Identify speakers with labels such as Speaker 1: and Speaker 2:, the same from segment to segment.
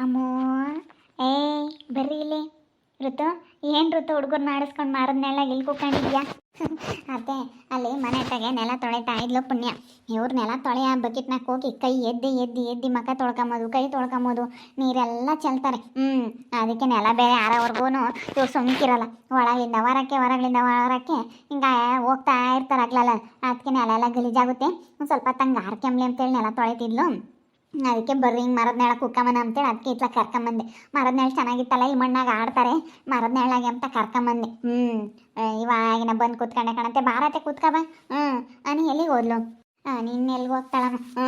Speaker 1: ಅಮ್ಮೋ ಏ, ಬರ್ರಿ ಇಲ್ಲಿ. ಋತು, ಏನು ಋತು ಹುಡುಗರು ಮಾಡಿಸ್ಕೊಂಡು ಮಾರದ್ನೆಲ್ಲ ಇಲ್ಲಿ ಕೂಕೊಂಡಿದ್ಯಾ ಅದೇ ಅಲ್ಲಿ ಮನೆ ತಗೆ ನೆಲ ತೊಳೆತಾ ಇದ್ಲು ಪುಣ್ಯ. ಇವ್ರ ನೆಲ ತೊಳೆಯ ಬಕೆಟ್ನಾಗ ಹೋಗಿ ಕೈ ಎದ್ದಿ ಎದ್ದಿ ಎದ್ದಿ ಮಕ ತೊಳ್ಕೊಂಬೋದು ಕೈ ತೊಳ್ಕೊಂಬೋದು ನೀರೆಲ್ಲ ಚೆಲ್ತಾರೆ. ಹ್ಞೂ ಅದಕ್ಕೆ ನೆಲ ಬೇರೆ ಆರೋವರೆಗೂ ಇವ್ರು ಸುಮ್ಕಿರಲ್ಲ. ಒಳಗಿಂದ ಹೊರಕ್ಕೆ ಹೊರಗಳಿಂದ ಹೊರಕ್ಕೆ ಹಿಂಗೆ ಹೋಗ್ತಾ ಇರ್ತಾರೆ ಆಗ್ಲಲ್ಲ ಅದಕ್ಕೆ ನೆಲ ಎಲ್ಲ ಗಲೀಜಾಗುತ್ತೆ. ಒಂದು ಸ್ವಲ್ಪ ತಂಗ ಹಾರ್ಕೆಂಬ್ಲಿ ಅಂತೇಳಿ ನೆಲ ತೊಳಿತಿದ್ಲು. ಅದಕ್ಕೆ ಬರ್ರಿ, ಹಿಂಗೆ ಮರದ ನೆಳ ಕುಕ್ಕಮ್ಮನ ಅಂತೇಳಿ ಅದಕ್ಕೆ ಇತ್ಲ ಕರ್ಕೊಂಬಂದೆ. ಮರದ ನೆಳ ಚೆನ್ನಾಗಿತ್ತಲ್ಲ, ಈ ಮಣ್ಣಾಗ ಆಡ್ತಾರೆ. ಮರದ ನೆಳಾಗೆ ಅಂತ ಕರ್ಕೊಂಬಂದೆ. ಹ್ಞೂ ಇವಾಗಿನ ಬಂದು ಕೂತ್ಕೊಂಡೆ ಕಣಂತೆ. ಭಾರತೆ ಕೂತ್ಕೊಬ ಹ್ಞೂ ನಾನು ಎಲ್ಲಿಗೆ ಓದ್ಲು ನಿನ್ನ ಎಲ್ಲಿಗೆ ಹೋಗ್ತಾಳಮ್ಮ ಹ್ಞೂ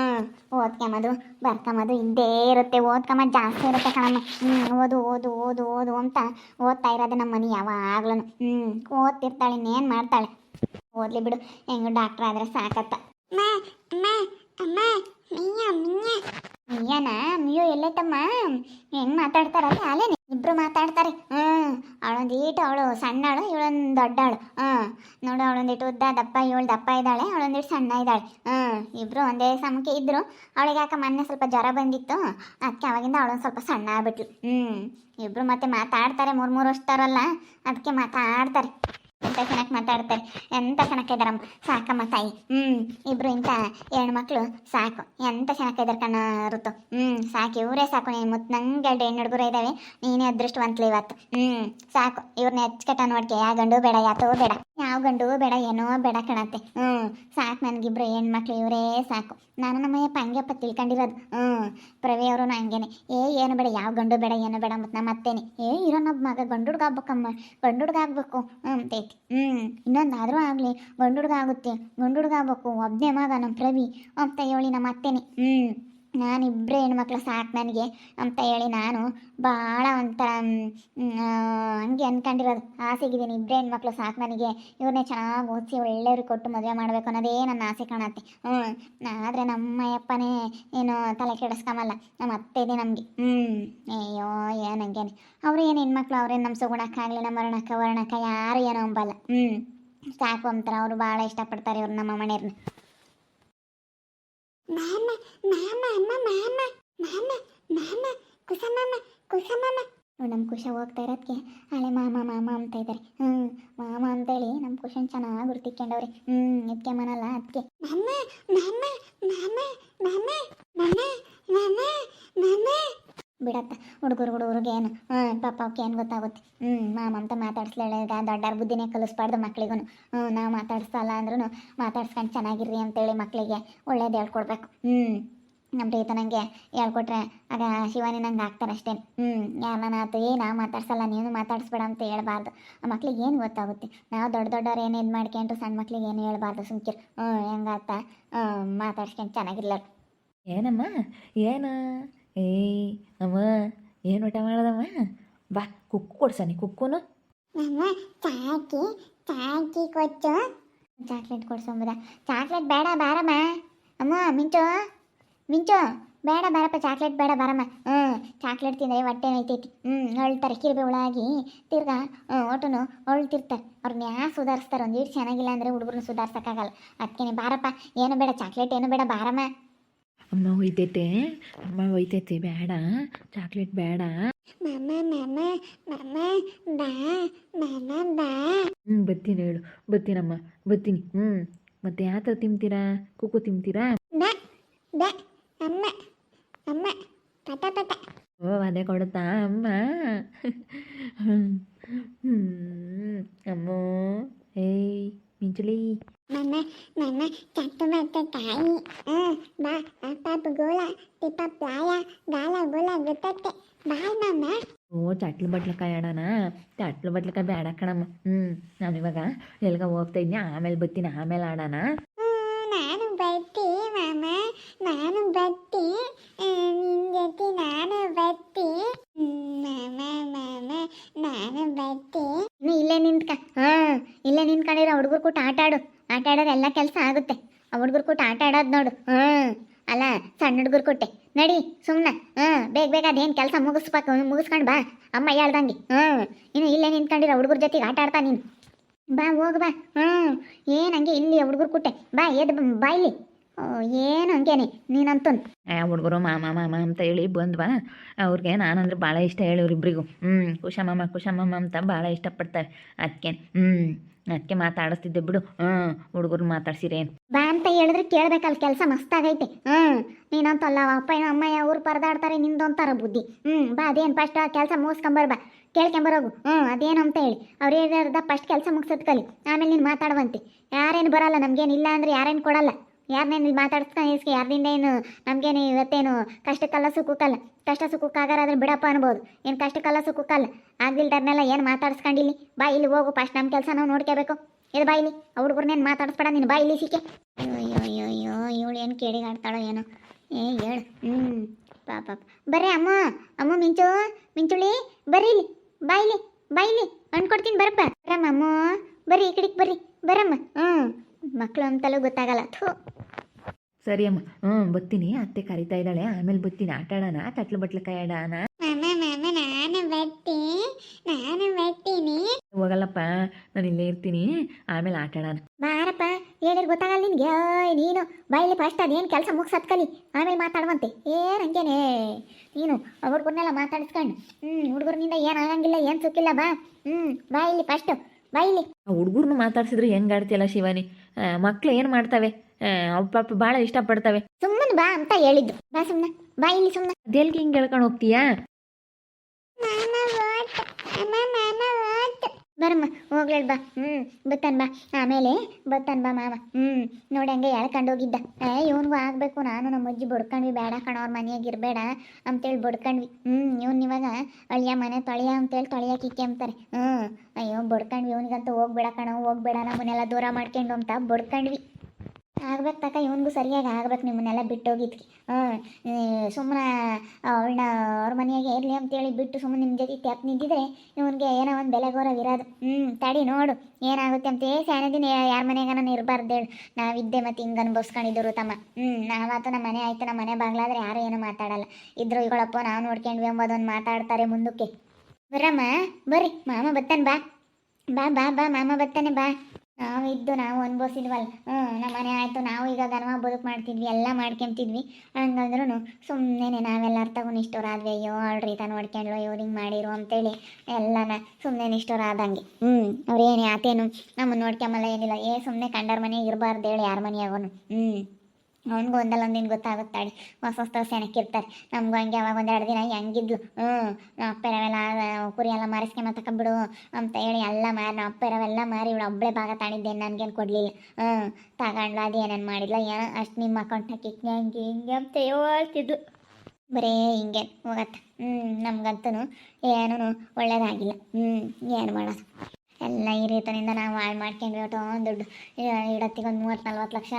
Speaker 1: ಓದ್ಕೊಂಬದು, ಬರ್ಕೊಂಬದು, ಇದ್ದೇ ಇರುತ್ತೆ. ಓದ್ಕೊಂಬದು ಜಾಸ್ತಿ ಇರುತ್ತೆ ಕಣಮ್ಮ. ಹ್ಞೂ ಓದು ಓದು ಓದು ಓದು ಅಂತ ಓದ್ತಾ ಇರೋದು ನಮ್ಮ ಮನೆ ಯಾವಾಗ್ಲೂ. ಹ್ಞೂ ಓದ್ತಿರ್ತಾಳೆ, ಇನ್ನೇನು ಮಾಡ್ತಾಳೆ? ಓದ್ಲಿ ಬಿಡು, ಹೆಂಗು ಡಾಕ್ಟ್ರ್ ಆದರೆ ಸಾಕತ್ತ. ಅಮ್ಮ ಮಿಯ್ಯ ಮಿಯ್ಯನ ಮಿಯೋ ಎಲ್ಲೈತಮ್ಮ? ಹೆಂಗ್ ಮಾತಾಡ್ತಾರಲ್ಲ ಅಲ್ಲೇನೆ, ಇಬ್ರು ಮಾತಾಡ್ತಾರೆ. ಹ್ಮ್, ಅವಳೊಂದು ಈಟು, ಅವಳು ಸಣ್ಣವಳು ಇವಳೊಂದು ದೊಡ್ಡವಳು ಹ್ಮ್, ನೋಡು ಅವಳೊಂದಿಟ್ಟು ಉದ್ದ, ದಪ್ಪ, ಇವಳು ದಪ್ಪ ಇದ್ದಾಳೆ ಅವಳೊಂದಿಟ್ಟು ಸಣ್ಣ ಇದ್ದಾಳೆ. ಹ್ಮ್, ಇಬ್ರು ಒಂದೇ ಸಮಕ್ಕೆ ಇದ್ರು. ಅವಳಿಗೆ ಯಾಕೆ ಮೊನ್ನೆ ಸ್ವಲ್ಪ ಜ್ವರ ಬಂದಿತ್ತು, ಅದಕ್ಕೆ ಅವಾಗಿಂದ ಅವಳೊಂದು ಸ್ವಲ್ಪ ಸಣ್ಣ ಆಗ್ಬಿಟ್ಲು. ಹ್ಮ್, ಇಬ್ರು ಮತ್ತೆ ಮಾತಾಡ್ತಾರೆ, ಮೂರು ಮೂರು ವರ್ಷದವರಲ್ಲ, ಅದಕ್ಕೆ ಮಾತಾಡ್ತಾರೆ. ಚೆನ್ನಾಗಿ ಮಾತಾಡ್ತಾರೆ ಎಂತ ಚೆನ್ನಾಗಿದ್ದಾರಮ್ಮ ಸಾಕಮ್ಮ ತಾಯಿ. ಹ್ಮ್, ಇಬ್ರು ಇಂಥ ಹೆಣ್ಮಕ್ಳು ಸಾಕು. ಎಂತ ಚೆನ್ನಾಗಿದ್ದಾರೆ ಕಣ ಋತು? ಹ್ಮ್, ಸಾಕು. ಇವರೇ ಸಾಕು. ನೀನು ಮುತ್ತು ನಂಗೆ ಎರಡು ಹೆಣ್ಣು ಹುಡುಗರು ಇದಾವೆ. ನೀನೇ ಅದೃಷ್ಟವಂತಲಿ ಇವತ್ತು. ಹ್ಮ್, ಸಾಕು. ಇವ್ರನ್ನ ಹೆಚ್ಚಕಟ ನೋಡ್ಕೆ. ಯಾವ ಗಂಡು ಬೇಡ ಯಾತೋ ಬೇಡ. ಯಾವ ಗಂಡು ಬೇಡ, ಏನೋ ಬೇಡ ಕಣತ್ತೆ. ಹ್ಮ್, ಸಾಕು ನನಗಿಬ್ರು ಹೆಣ್ಮಕ್ಳು ಇವರೇ ಸಾಕು. ನಾನು ನಮ್ಮಯ್ಯಪ್ಪ ಹಂಗೆಪ್ಪ ತಿಳ್ಕೊಂಡಿರೋದು. ಹ್ಮ್, ಪ್ರವಿ ಅವರು ಹಂಗೇನೆ. ಏ, ಏನು ಬೇಡ, ಯಾವ ಗಂಡು ಬೇಡ, ಏನು ಬೇಡ ಮತ್ತು ನಮ್ಮ ಅತ್ತೇನೆ ಏ ಇರೋನೊಬ್ಬ ಮಗ. ಗಂಡು ಹುಡುಗ ಆಗ್ಬೇಕಮ್ಮ. ಗಂಡು ಹುಡುಗ ಆಗ್ಬೇಕು. ಹ್ಮ್ ಹ್ಞೂ ಇನ್ನೊಂದಾದರೂ ಆಗ್ಲಿ ಗಂಡು ಹುಡ್ಗ ಆಗುತ್ತೆ. ಗಂಡು ಹುಡ್ಗ ಆಗ್ಬೇಕು. ಒಬ್ಬನೇ ಮಗ ನಮ್ಮ ಪ್ರವಿ ಅಂತ ಹೇಳಿ ನಮ್ಮ ಅತ್ತೇನೆ ಹ್ಞೂ ನಾನು ಇಬ್ಬರೇ ಹೆಣ್ಮಕ್ಳು ಸಾಕು ನನಗೆ ಅಂತ ಹೇಳಿ ನಾನು ಭಾಳ ಒಂಥರ ಹಂಗೆ ಅಂದ್ಕೊಂಡಿರೋದು ಆಸೆಗಿದ್ದೀನಿ ಇಬ್ಬರೇ ಹೆಣ್ಮಕ್ಳು ಸಾಕು ನನಗೆ. ಇವ್ರನ್ನೇ ಚೆನ್ನಾಗಿ ಓದಿಸಿ ಒಳ್ಳೆಯವ್ರಿಗೆ ಕೊಟ್ಟು ಮದುವೆ ಮಾಡಬೇಕು ಅನ್ನೋದೇ ನನ್ನ ಆಸೆ ಕಾಣತ್ತೆ. ಹ್ಞೂ ಆದರೆ ನಮ್ಮ ಅಪ್ಪನೇ ಏನು ತಲೆ ಕೆಡಿಸ್ಕೊಂಬಲ್ಲ ನಮ್ಮ ಅತ್ತೆ ಇದೆ ನಮಗೆ. ಹ್ಞೂ ಅಯ್ಯೋ ಏನಂಗೇನೆ ಅವ್ರು ಏನು ಹೆಣ್ಮಕ್ಳು ಅವ್ರೇನು ನಮ್ಮ ಸುಗುಣಕ್ಕಾಗಲಿ ನಮ್ಮ ವರ್ಣಕ್ಕ ವರ್ಣಕ್ಕ, ಯಾರು ಏನೋ ಅಂಬಲ್ಲ ಹ್ಞೂ ಸಾಕು ಅಂತಾರೆ. ಅವರು ಭಾಳ ಇಷ್ಟಪಡ್ತಾರೆ ಇವ್ರು ನಮ್ಮ ಮನೆಯವ್ರನ್ನ ಮಾಮ ಮಾಮ, ಅಮ್ಮ, ಮಾಮ ಮಾಮ ಮಾಮ, ಕುಸ ಮಾಮ ಕುಸ ಮಾಮ. ನಮ್ಮ ಕುಶ ಹೋಗ್ತಾ ಇರೋದಕ್ಕೆ ಹಳೆ ಮಾಮ ಮಾಮ ಅಂತ ಇದ್ದಾರೆ ಹ್ಞೂ ಮಾಮ ಅಂತೇಳಿ ನಮ್ಮ ಕುಶನ್ ಚೆನ್ನಾಗಿ ಗುರ್ತಿಕ್ಕೊಂಡವ್ರಿ ಹ್ಞೂ ಇದಕ್ಕೆ ಮನಲ್ಲ ಅದಕ್ಕೆ ಮಾಮ ಮಾಮ ಮಾಮ ಮಾಮ ಮಾಮ ಮಾಮ ಮಾಮ. ಬಿಡತ್ತ ಹುಡುಗರು, ಹುಡುಗರಿಗೆ ಏನು? ಹ್ಞೂ ಪಾಪ ಅವಕ್ಕೆ ಏನು ಗೊತ್ತಾಗುತ್ತೆ? ಹ್ಞೂ ಮಾಮ್ ಅಂತ ಮಾತಾಡ್ಸ್ಲೇಳ. ದೊಡ್ಡವ್ರ ಬುದ್ಧಿನೇ ಕಲಿಸ್ಬಾರ್ದು ಮಕ್ಳಿಗೂ ಹ್ಞೂ ನಾವು ಮಾತಾಡಿಸಲ್ಲ ಅಂದ್ರೂ ಮಾತಾಡ್ಸ್ಕೊಂಡು ಚೆನ್ನಾಗಿರ್ರಿ ಅಂತೇಳಿ ಮಕ್ಕಳಿಗೆ ಒಳ್ಳೇದು ಹೇಳ್ಕೊಡ್ಬೇಕು. ಹ್ಞೂ ನಮ್ಮ ಪ್ರೀತ ನನಗೆ ಹೇಳ್ಕೊಟ್ರೆ ಆಗ ಶಿವಾನಿ ನಂಗೆ ಆಗ್ತಾರೆ ಅಷ್ಟೇ ಹ್ಞೂ ಯಾರನ್ನ ಆತು ಏ, ನಾವು ಮಾತಾಡ್ಸಲ್ಲ, ನೀನು ಮಾತಾಡಿಸ್ಬೇಡ ಅಂತ ಹೇಳ್ಬಾರ್ದು. ಆ ಮಕ್ಳಿಗೆ ಏನು ಗೊತ್ತಾಗುತ್ತೆ? ನಾವು ದೊಡ್ಡ ದೊಡ್ಡವ್ರು ಏನು ಇದು ಮಾಡ್ಕೊಂಡ್ರು ಸಣ್ಣ ಮಕ್ಳಿಗೆ ಏನು ಹೇಳ್ಬಾರ್ದು ಸುಮ್ಕಿರ್. ಹ್ಞೂ ಹೆಂಗಾತ ಮಾತಾಡ್ಸ್ಕೊಂಡು ಚೆನ್ನಾಗಿರ್ಲಾರ.
Speaker 2: ಏನಮ್ಮ? ಏನು? ಏಯ್ ಅಮ್ಮ ಏನು ಊಟ ಮಾಡೋದಮ್ಮ ಬಾ, ಕುಕ್ಕು ಕೊಡ್ಸನಿ ಕುಕ್ಕುನು.
Speaker 1: ನಮ್ಮ ಚಾಕಿ ಚಾಕಿ ಕೊಚ್ಚು. ಚಾಕ್ಲೇಟ್ ಕೊಡ್ಸಂಬುದ ಚಾಕ್ಲೇಟ್ ಬೇಡ, ಬಾರಮ್ಮ. ಅಮ್ಮ, ಮಿಂಚು. ಮಿಂಚು, ಬೇಡ, ಬಾರಪ್ಪ, ಚಾಕ್ಲೇಟ್ ಬೇಡ, ಬಾರಮ್ಮ. ಹ್ಞೂ ಚಾಕ್ಲೇಟ್ ತಿಂದರೆ ಹೊಟ್ಟೆ ನೋಯ್ತೈತಿ. ಹ್ಞೂ ಹೊಳ್ತಾರೆ ಕಿರ್ಬೆ ತಿರ್ಗಾ ಹ್ಞೂ ಒಟ್ಟನು ಹೊಳ್ತಿರ್ತಾರೆ ಅವ್ರನ್ನ ಯಾರು ಸುಧಾರಿಸ್ತಾರೆ ಒಂದು ಈಟ್ ಚೆನ್ನಾಗಿಲ್ಲ ಅಂದರೆ ಹುಡುಗರನ್ನ ಸುಧಾರ್ಸೋಕ್ಕಾಗಲ್ಲ. ಅದಕ್ಕೆ ಬಾರಪ್ಪ, ಏನು ಬೇಡ, ಚಾಕ್ಲೇಟ್ ಏನು ಬೇಡ, ಬಾರಮ್ಮ.
Speaker 2: ಅಮ್ಮ ಒಯ್ತೈತೆ ಅಮ್ಮ ಒಯ್ತೈತೆ ಬೇಡ. ಚಾಕ್ಲೇಟ್ ಬೇಡ. ಹ್ಞೂ ಬತ್ತೀನಿ ಹೇಳು. ಬತ್ತೀನಮ್ಮ ಬತ್ತೀನಿ. ಹ್ಞೂ ಮತ್ತೆ ಯಾವ ಥರ ತಿಂತೀರಾ? ಕುಕ್ಕು ತಿಂತೀರಾ?
Speaker 1: ಬಾ ಬಾ. ಅಮ್ಮ ಅಮ್ಮ. ಪಟ ಪಟ.
Speaker 2: ಓ ಅದೇ ಕೊಡುತ್ತಾ ಅಮ್ಮ? ಹ್ಞೂ ಅಮ್ಮೋ. ಏಯ್ ಮಿಂಚುಲಿ.
Speaker 1: ಮಮ್ಮ ಮಮ್ಮ ಚಟ್ಟು ಮತ್ತೆ ತಾಯಿ ಹ್ಮ್ ಬಾ ಅಪ್ಪ ಗೋಳ ತಿಪ್ಪ ಪ್ಲಾಯ ಗಾಲ ಗೋಳ ಗೊತ್ತತ್ತೆ ಬಾಯ್ ಮಮ್ಮ
Speaker 2: ಓ ಚಟ್ಲು ಬಟ್ಲಕಾಯಿ ಆಡೋಣ ಚಟ್ಲು ಬಟ್ಲಕಾಯಿ ಬೇಡ ಕಣಮ್ಮ ಹ್ಞೂ ನಾನಿವಾಗ ಎಲ್ಗ ಹೋಗ್ತಾ ಇದ್ನಿ ಆಮೇಲೆ ಬತ್ತೀನಿ ಆಮೇಲೆ ಆಡೋಣ
Speaker 1: ಹ್ಮ್, ನಾನು ಬತ್ತಿ ಮಾಮ ನಾನು ಬತ್ತಿ ಹ್ಮ್, ನಿನ್ ಜೊತೆ ನಾನು ಬತ್ತಿ ಹ್ಮ್, ಮಾಮ ಮಾಮ ನಾನು ಬತ್ತಿ ಇನ್ನು ಇಲ್ಲೇ ನಿಂತ್ಕ ಹಾ ಇಲ್ಲೇ ನಿಂತ್ಕೊಂಡಿರೋ ಹುಡುಗರು ಕೂಟ ಆಟ ಆಡು ಆಟ ಆಡೋದು ಎಲ್ಲ ಕೆಲಸ ಆಗುತ್ತೆ ಆ ಹುಡುಗರು ಕೂಟ ಆಟ ಆಡೋದು ನೋಡು ಹ್ಮ್ ಅಲ್ಲ ಸಣ್ಣ ಹುಡುಗರು ಕೊಟ್ಟೆ. ನಡಿ ಸುಮ್ಮನೆ ಹ್ಮ್ ಬೇಗ ಬೇಗ ಅದೇನು ಕೆಲಸ ಮುಗಿಸ್ಬೇಕು ಮುಗಿಸ್ಕೊಂಡು ಬಾ. ಅಮ್ಮ ಹೇಳ್ದಂಗೆ. ಹ್ಞೂ ಇನ್ನು ಇಲ್ಲೇ ನಿಂತ್ಕೊಂಡಿರೋ ಹುಡುಗರ ಜೊತೆಗೆ ಆಟ ಆಡ್ತಾ ನೀನು. ಬಾ, ಹೋಗ್ ಬಾ. ಹ್ಞೂ ಏನು ಹಂಗೆ ಇಲ್ಲಿ ಹುಡುಗರು ಕುಟ್ಟೆ ಬಾ ಎದ್ದು ಬಾ ಇಲ್ಲಿ. ಏನು ಹಂಗೇನೆ ನೀನಂತು
Speaker 2: ಆ ಹುಡುಗರು ಮಾಮ ಮಾಮ ಅಂತ ಹೇಳಿ ಬಂದ್ವಾ. ಅವ್ರಿಗೆ ನಾನಂದ್ರೆ ಭಾಳ ಇಷ್ಟ ಹೇಳಿ ಇಬ್ಬರಿಗೂ ಹ್ಞೂ ಕುಶ ಮಾಮ ಕುಶ ಮಾಮ ಅಂತ ಭಾಳ ಇಷ್ಟಪಡ್ತಾರೆ ಅದಕ್ಕೆ ಹ್ಞೂ ಅದಕ್ಕೆ ಮಾತಾಡಿಸ್ತಿದ್ದೆ ಬಿಡು. ಹ್ಞೂ ಹುಡುಗರು ಮಾತಾಡ್ಸಿರೇನು
Speaker 1: ಬಾ ಅಂತ ಹೇಳಿದ್ರೆ ಕೇಳ್ಬೇಕಲ್ಲ ಕೆಲಸ ಮಸ್ತಾಗೈತೆ ಹ್ಞೂ ನೀನಂತಲ್ಲ ಅಪ್ಪ ಅಮ್ಮ ಊರು ಪರದಾಡ್ತಾರೆ ನಿಂದೊಂತಾರ ಬುದ್ಧಿ. ಹ್ಞೂ ಬಾ ಅದೇನು ಫಸ್ಟ್ ಕೆಲಸ ಮುಗಿಸ್ಕೊಂಬರ್ ಬಾ ಕೇಳ್ಕೊಂಬರೋಗು ಹ್ಞೂ ಅದೇನು ಅಂತ ಹೇಳಿ. ಅವ್ರು ಹೇಳಿದ ಫಸ್ಟ್ ಕೆಲಸ ಮುಗಿಸೋದು ಕಲಿ. ಆಮೇಲೆ ನೀನು ಮಾತಾಡುವಂತೆ. ಯಾರೇನು ಬರಲ್ಲ ನಮಗೇನಿಲ್ಲ ಇಲ್ಲ ಅಂದರೆ ಯಾರೇನು ಕೊಡಲ್ಲ. ಯಾರನ್ನೇನು ಮಾತಾಡ್ಸ್ಕೊಂಡು ಇಸ್ಕೆ ಯಾರಿಂದ ಏನು? ನಮಗೇನು ಇವತ್ತೇನು ಕಷ್ಟಕ್ಕಲ್ಲ ಸುಖಕ್ಕಲ್ಲ ಕಷ್ಟ ಸುಖಕ್ಕಾಗಾರಾದ್ರೆ ಬಿಡಪ್ಪ ಅನ್ಬೋದು. ಏನು ಕಷ್ಟಕ್ಕಲ್ಲ ಸುಖಕ್ಕಲ್ಲ ಆಗ್ದಿಲ್ದರ್ನೆಲ್ಲ ಏನು ಮಾತಾಡ್ಸ್ಕೊಂಡಿಲ್ಲಿ? ಬಾ ಇಲ್ಲಿ ಹೋಗು, ಫಸ್ಟ್ ನಮ್ಮ ಕೆಲಸ ನಾವು ನೋಡ್ಕೋಬೇಕು. ಇದು ಬಾ ಇಲ್ಲಿ. ಹುಡುಗರ್ನೇನು ಮಾತಾಡಿಸ್ಬೇಡ ನೀನು. ಬಾ ಇಲ್ಲಿ ಸಿಕ್ಕೆ ಅಯ್ಯೋ ಅಯ್ಯೋ ಅಯ್ಯೋ ಇವಳು ಏನು ಕೇಳಿಗಾಡ್ತಾಳೋ ಏನೋ. ಏ, ಹೇಳು. ಹ್ಞೂ ಪಾಪ ಬರ್ರಿ ಅಮ್ಮ. ಅಮ್ಮ, ಮಿಂಚು. ಮಿಂಚುಳಿ, ಬರ್ರಿ ಇಲ್ಲಿ. ಬಾ ಇಲ್ಲಿ. ಅಂದ್ಕೊಡ್ತೀನಿ ಕೊಡ್ತೀನಿ ಬರಪ್ಪ ಬರಮ್ಮ ಅಮ್ಮ. ಬರ್ರಿ, ಈ ಕಡೆಗೆ ಬರ್ರಿ. ಬರಮ್ಮ. ಹ್ಞೂ ಮಕ್ಕಳು ಅಂತಲೂ ಗೊತ್ತಾಗಲ್ಲ. ಥೂ.
Speaker 2: ಸರಿ ಅಮ್ಮ. ಹ್ಞೂ ಬತ್ತೀನಿ. ಅತ್ತೆ ಕರಿತಾ ಇದ್ದಾಳೆ. ಆಮೇಲೆ ಬತ್ತೀನಿ. ಆಟ ಆಡೋಣ ತಟ್ಲು ಬಟ್ಲು ಕೈ ಆಡೋಣ.
Speaker 1: ನಾನು ಬರ್ತಿ ನಾನು ಬರ್ತೀನಿ
Speaker 2: ಹೋಗಲ್ಲಪ್ಪ. ನಾನು ಇಲ್ಲೇ ಇರ್ತೀನಿ. ಆಮೇಲೆ ಆಟ ಆಡೋಣ.
Speaker 1: ಬಾರಪ್ಪ ಹೇಳಿದ್ರೆ ಗೊತ್ತಾಗಲ್ಲ ನಿನ್ಗೆ. ಓಯ್ ನೀನು ಬಾಯಿಲಿ ಫಸ್ಟ್ ಅದೇನು ಕೆಲಸ ಮುಗಿಸತ್ ಕಲಿ ಆಮೇಲೆ ಮಾತಾಡುವಂತೆ. ಏನು ಹಂಗೇನೆ ನೀನು ಹುಡುಗರ್ನೆಲ್ಲ ಮಾತಾಡಿಸ್ಕೊಂಡು. ಹ್ಞೂ ಹುಡುಗರ್ನಿಂದ ಏನು ಆಗಂಗಿಲ್ಲ ಏನು ಸುಕ್ಕಿಲ್ಲ ಬಾ. ಹ್ಮ್ ಬಾಯಿಲಿ ಫಸ್ಟು. ಬಾಯಿಲಿ
Speaker 2: ಆ ಹುಡುಗರ್ನು ಮಾತಾಡ್ಸಿದ್ರೆ ಹೆಂಗೆ ಆಡ್ತಿಯಲ್ಲ ಶಿವಾನಿ? ಮಕ್ಳು ಏನು ಮಾಡ್ತವೆ? ಪಾಪ ಇಷ್ಟ ಇಷ್ಟಪಡ್ತವೆ.
Speaker 1: ಸುಮ್ಮನೆ ಬಾ ಅಂತ ಹೇಳಿದ್ರು ಬಾ ಸುಮ್ಮನೆ ಬಾ ಇಲ್ಲಿ ಸುಮ್ಮನೆ
Speaker 2: ಅದೆಲ್ಗೆ ಹಿಂಗ್ ಹೇಳ್ಕೊಂಡು ಹೋಗ್ತೀಯಾ?
Speaker 1: ಬರಮ್ಮ ಹೋಗ್ಲೇಳ್ ಬಾ. ಹ್ಮ್ ಬತ್ತಾನ ಬಾ. ಆಮೇಲೆ ಬತ್ತಾನ ಬಾ ಮಾವ. ಹ್ಮ್ ನೋಡಿ ಹಂಗೆ ಎಳ್ಕೊಂಡು ಹೋಗಿದ್ದ. ಏ ಇವನ್ಗೂ ಆಗಬೇಕು. ನಾನು ನಮ್ಮ ಅಜ್ಜಿ ಬಡ್ಕೊಂಡ್ವಿ. ಬೇಡ ಕಣ ಅವ್ರ ಮನೆಯಾಗ ಇರಬೇಡ ಅಂತೇಳಿ ಬಡ್ಕೊಂಡ್ವಿ. ಹ್ಮ್ ಇವ್ನು ಇವಾಗ ಅಳಿಯ ಮನೆ ತೊಳೆಯ ಅಂತೇಳಿ ತೊಳೆಯಕ್ಕೆ ಇಕ್ಕೆ ಅಂತಾರೆ. ಹ್ಮ್ ಅಯ್ಯೋ ಬಡ್ಕೊಂಡ್ವಿ. ಇವನಿಗಂತೂ ಹೋಗ್ಬೇಡ ಕಣ ಹೋಗ್ಬೇಡ. ನಮ್ಮನ್ನೆಲ್ಲ ದೂರ ಮಾಡ್ಕೊಂಡು ಅಂತ ಬಡ್ಕೊಂಡ್ವಿ. ಆಗ್ಬೇಕು ತಕ್ಕ ಇವನಿಗೂ ಸರಿಯಾಗಿ ಆಗ್ಬೇಕು ನಿಮ್ಮನ್ನೆಲ್ಲ ಬಿಟ್ಟೋಗಿದ್ಕೆ. ಹ್ಞೂ ಸುಮ್ಮನೆ ಅವಳನ್ನ ಅವ್ರ ಮನೆಯಾಗೆ ಇರಲಿ ಅಂತೇಳಿ ಬಿಟ್ಟು ಸುಮ್ಮನೆ ನಿಮ್ಮ ಜೊತೆ ತೆಪ್ಪ ನಿಂತಿದ್ರೆ ಇವನಿಗೆ ಏನೋ ಒಂದು ಬೆಲೆ ಗೌರವ ಹ್ಞೂ ತಡಿ ನೋಡು, ಏನಾಗುತ್ತೆ ಅಂತ ಸ್ಯಾನೆ ದಿನ ಯಾರ ಮನೆಗಾನ ಇರಬಾರ್ದು ಹೇಳು. ನಾವಿದ್ದೆ ಮತ್ತು ಹಿಂಗೆ ಅನ್ಭವಿಸ್ಕೊಂಡಿದ್ರು ತಮ್ಮ. ಹ್ಞೂ ನಾವಾತು ನಮ್ಮ ಮನೆ ಆಯ್ತು ನಮ್ಮ ಮನೆ ಬಾಗ್ಲಾದ್ರೆ ಯಾರು ಏನೂ ಮಾತಾಡಲ್ಲ. ಇದ್ರು ಇಗಳಪ್ಪ ನಾವು ನೋಡ್ಕೊಂಡ್ವಿ ಎಂಬುದೊಂದು ಮಾತಾಡ್ತಾರೆ ಮುಂದಕ್ಕೆ. ಬರಮ್ಮ ಬರ್ರಿ, ಮಾಮ ಬತ್ತಾನೆ ಬಾ. ಬಾ ಬಾ ಬಾ, ಮಾಮ ಬತ್ತಾನೆ ಬಾ. ನಾವು ಇದ್ದು ನಾವು ಅನ್ಭವಿಸಿದ್ವಲ್ಲ. ಹ್ಞೂ ನಮ್ಮ ಮನೆ ಆಯಿತು. ನಾವು ಈಗ ಧರ್ಮ ಬದುಕು ಮಾಡ್ತಿದ್ವಿ, ಎಲ್ಲ ಮಾಡ್ಕೊಂತಿದ್ವಿ ಹಂಗಂದ್ರೂ ಸುಮ್ಮನೆ ನಾವೆಲ್ಲರ ತಗೊಂಡು ಇಷ್ಟೋರಾದ್ವಿ, ಅಯ್ಯೋ, ಆಳ್ರಿ ತಾನು ಹೊಡ್ಕೊಂಡ್ಲು ಇವ್ರು ಹಿಂಗೆ ಮಾಡಿರು ಅಂತೇಳಿ ಎಲ್ಲನ ಸುಮ್ಮನೆ ಇಷ್ಟೋರು ಆದಂಗೆ ಹ್ಞೂ ಅವ್ರೇನು ಆತೇನು ನಮ್ಮನ್ನು ನೋಡ್ಕೊಂಬಲ್ಲ ಏನಿಲ್ಲ. ಏ ಸುಮ್ಮನೆ ಕಂಡರ ಮನೆಗೆ ಇರಬಾರ್ದು ಹೇಳಿ ಯಾರ ಮನೆಯಾಗೋನು. ಹ್ಞೂ ಅವ್ನಿಗೂ ಒಂದಲ್ಲ ಒಂದಿನ ಗೊತ್ತಾಗುತ್ತಾಳೆ ಹೊಸ ಹೊಸ ಸೆಣಕ್ಕಿರ್ತಾರೆ ನಮಗೂ ಹಂಗೆ ಅವಾಗ ಒಂದೆರಡು ದಿನ ಹೆಂಗಿದ್ಲು. ಹ್ಞೂ ನಮ್ಮ ಅಪ್ಪರವೆಲ್ಲ ಕುರಿ ಎಲ್ಲ ಮಾರಿಸ್ಕೊಂಬ ಬಿಡು ಅಂತ ಹೇಳಿ ಎಲ್ಲ ಮಾರಿ ನಮ್ಮ ಅಪ್ಪರವೆಲ್ಲ ಮಾರಿ ಇವಳು ಒಬ್ಬಳೆ ಭಾಗ ತಾಣಿದ್ದೇನು ನನಗೇನು ಕೊಡಲಿಲ್ಲ. ಹ್ಞೂ ತಗೊಂಡ್ಲ ಏನೇನು ಮಾಡಿಲ್ಲ ಏನೋ, ಅಷ್ಟು ನಿಮ್ಮ ಅಕೌಂಟ್ ಹಾಕಿ ಹಿಂಗೆ ಹಿಂಗೆ ಅಂತ ಹೇಳ್ತಿದ್ಲು. ಬರೇ ಹಿಂಗೆ, ಹೋಗತ್ತ. ಹ್ಞೂ ನಮ್ಗಂತೂ ಏನೂ ಒಳ್ಳೇದಾಗಿಲ್ಲ. ಹ್ಞೂ ಏನು ಮಾಡೋದು. ಎಲ್ಲ ಈ ರೀತಿಯಿಂದ ನಾವು ಹಾಳು ಮಾಡ್ಕೊಂಡ್ವಿ ಒಟ್ಟು ದುಡ್ಡು ಇಡತ್ತಿಗೆ ಒಂದು ಮೂವತ್ತು ನಲ್ವತ್ತು ಲಕ್ಷ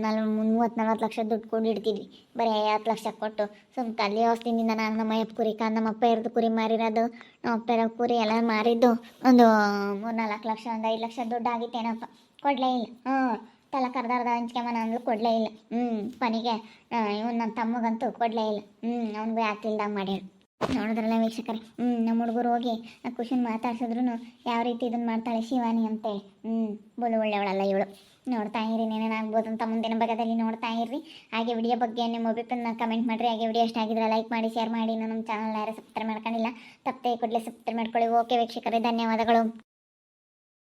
Speaker 1: ನಲ್ ಮೂವತ್ತು ನಲ್ವತ್ತು ಲಕ್ಷ ದುಡ್ಡು ಕೊಂಡು ಇಡ್ತಿದ್ವಿ ಬರೀ ಐವತ್ತು ಲಕ್ಷ ಕೊಟ್ಟು. ಸುಮ್ ಕಲ್ಲಿ ಹೊಸ್ತಿನಿಂದ ನಾನು ನಮ್ಮ ಅಪ್ಪ ಕುರಿ ನಮ್ಮ ಅಪ್ಪ ಇರೋದು ಕುರಿ ಮಾರಿರೋದು, ನಮ್ಮ ಅಪ್ಪ ಕುರಿ ಎಲ್ಲ ಮಾರಿದ್ದು ಒಂದು ಮೂರು ನಾಲ್ಕು ಲಕ್ಷ, ಒಂದು ಐದು ಲಕ್ಷ ದುಡ್ಡು ಆಗಿತ್ತೇನಪ್ಪ ಕೊಡಲೇ ಇಲ್ಲ. ಹ್ಞೂ. ತಲೆ ಕರ್ದಾರ್ದ ಹಂಚ್ಕೊಂಬನ ಅಂದ್ಲು ಕೊಡಲೇ ಇಲ್ಲ. ಹ್ಞೂ. ಪನಿಗೆ ಇವನು ನನ್ನ ತಮ್ಮಗಂತೂ ಕೊಡಲೇ ಇಲ್ಲ. ಹ್ಞೂ. ಅವ್ನಿಗೂ ಯಾತಿಲ್ದಂಗೆ ಮಾಡ್ಯಾಳ ನೋಡಿದ್ರಲ್ಲ ವೀಕ್ಷಕರೇ. ಹ್ಞೂ ನಮ್ಮ ಹುಡುಗರು ಹೋಗಿ ಆ ಖುಷಿನ ಮಾತಾಡ್ಸಿದ್ರು ಯಾವ ರೀತಿ ಇದನ್ನು ಮಾಡ್ತಾಳೆ ಶಿವಾನಿ ಅಂತೇಳಿ. ಹ್ಞೂ ಬಲು ಒಳ್ಳೆಯವಳಲ್ಲ ಇವಳು. ನೋಡ್ತಾ ಇರಿ ಏನೇನಾಗ್ಬೋದು ಅಂತ ಮುಂದಿನ ಭಾಗದಲ್ಲಿ ನೋಡ್ತಾ ಇರ್ರಿ. ಹಾಗೆ ವಿಡಿಯೋ ಬಗ್ಗೆ ನಿಮ್ಮ ಅಭಿಪ್ರಾಯನ ಕಮೆಂಟ್ ಮಾಡಿರಿ. ಹಾಗೆ ವಿಡಿಯೋ ಇಷ್ಟ ಆಗಿದ್ರೆ ಲೈಕ್ ಮಾಡಿ ಶೇರ್ ಮಾಡಿ. ನಮ್ಮ ಚಾನಲ್ ಯಾರು ಸಬ್ಸ್ಕ್ರೈಬ್ ಮಾಡ್ಕೊಂಡಿಲ್ಲ, ತಪ್ಪದೆ ಕೂಡಲೇ ಸಬ್ಸ್ಕ್ರೈಬ್ ಮಾಡ್ಕೊಳ್ಳಿ. ಓಕೆ ವೀಕ್ಷಕರೇ, ಧನ್ಯವಾದಗಳು.